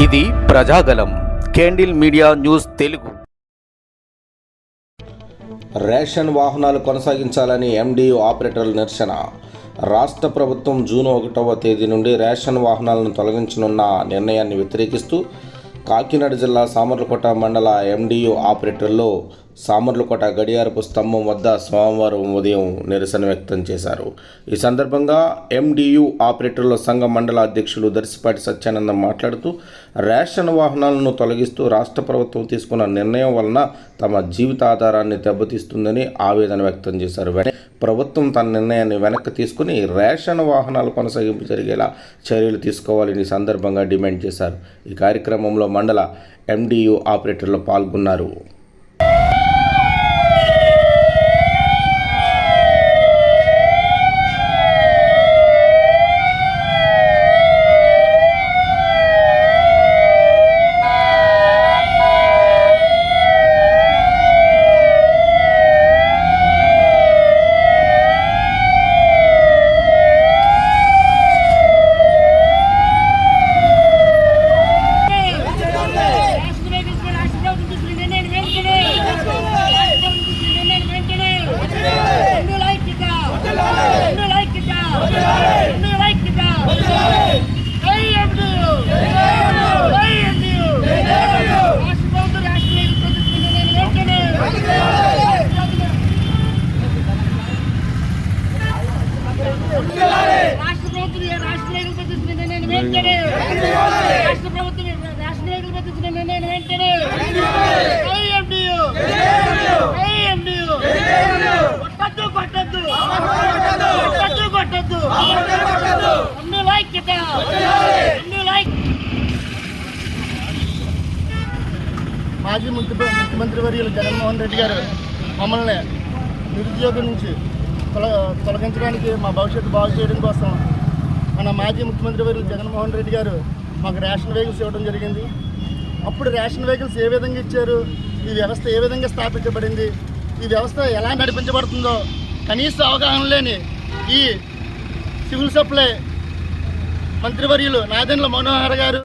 ఇది Prajagalam candle media news Telugu. Ration వాహనాలు కొనసాగించాలని ఎండియు ఆపరేటర్ల నిరసన. రాష్ట్ర ప్రభుత్వం జూన్ ఒకటవ తేదీ నుండి రేషన్ వాహనాలను తొలగించనున్న నిర్ణయాన్ని వ్యతిరేకిస్తూ కాకినాడ జిల్లా సామర్లకోట మండల ఎండియు ఆపరేటర్లు సామర్లకోట గడియారపు స్తంభం వద్ద సోమవారం ఉదయం నిరసన వ్యక్తం చేశారు. ఈ సందర్భంగా ఎండియు ఆపరేటర్ల సంఘ మండల అధ్యక్షులు దర్శిపాటి సత్యానందం మాట్లాడుతూ రేషన్ వాహనాలను తొలగిస్తూ రాష్ట్ర ప్రభుత్వం తీసుకున్న నిర్ణయం వలన తమ జీవితాధారాన్ని దెబ్బతీస్తుందని ఆవేదన వ్యక్తం చేశారు. ప్రభుత్వం తన నిర్ణయాన్ని వెనక్కి తీసుకుని రేషన్ వాహనాలు కొనసాగింపు జరిగేలా చర్యలు తీసుకోవాలని సందర్భంగా డిమాండ్ చేశారు. ఈ కార్యక్రమంలో మండల ఎండియు ఆపరేటర్లు పాల్గొన్నారు. రాష్ట్ర ప్రభుత్వం రాష్ట్ర నాయకులు ప్రతిష్ఠించిన నిర్ణయం వెంటనే రాష్ట్ర ప్రభుత్వం రాష్ట్ర నాయకులు ప్రతిష్ఠించిన నిర్ణయం వెంటనే ఐఎండియు కొట్టద్దు కొట్టద్దు కొట్టద్దు కొట్టద్దు అన్ని లైక్ మాజీ ముఖ్యమంత్రి వర్యులు జగన్మోహన్ రెడ్డి గారు మమ్మల్ని నిరుద్యోగం నుంచి తొలగించడానికి మా భవిష్యత్తు బాగు చేయడం కోసం మన మాజీ ముఖ్యమంత్రి వర్యులు జగన్మోహన్ రెడ్డి గారు మాకు రేషన్ వెహికల్స్ ఇవ్వడం జరిగింది. అప్పుడు రేషన్ వెహికల్స్ ఏ విధంగా ఇచ్చారు? ఈ వ్యవస్థ ఏ విధంగా స్థాపించబడింది? ఈ వ్యవస్థ ఎలా నడిపించబడుతుందో కనీస అవగాహన లేని ఈ సివిల్ సప్లై మంత్రివర్యులు నాదెండ్ల మనోహర్ గారు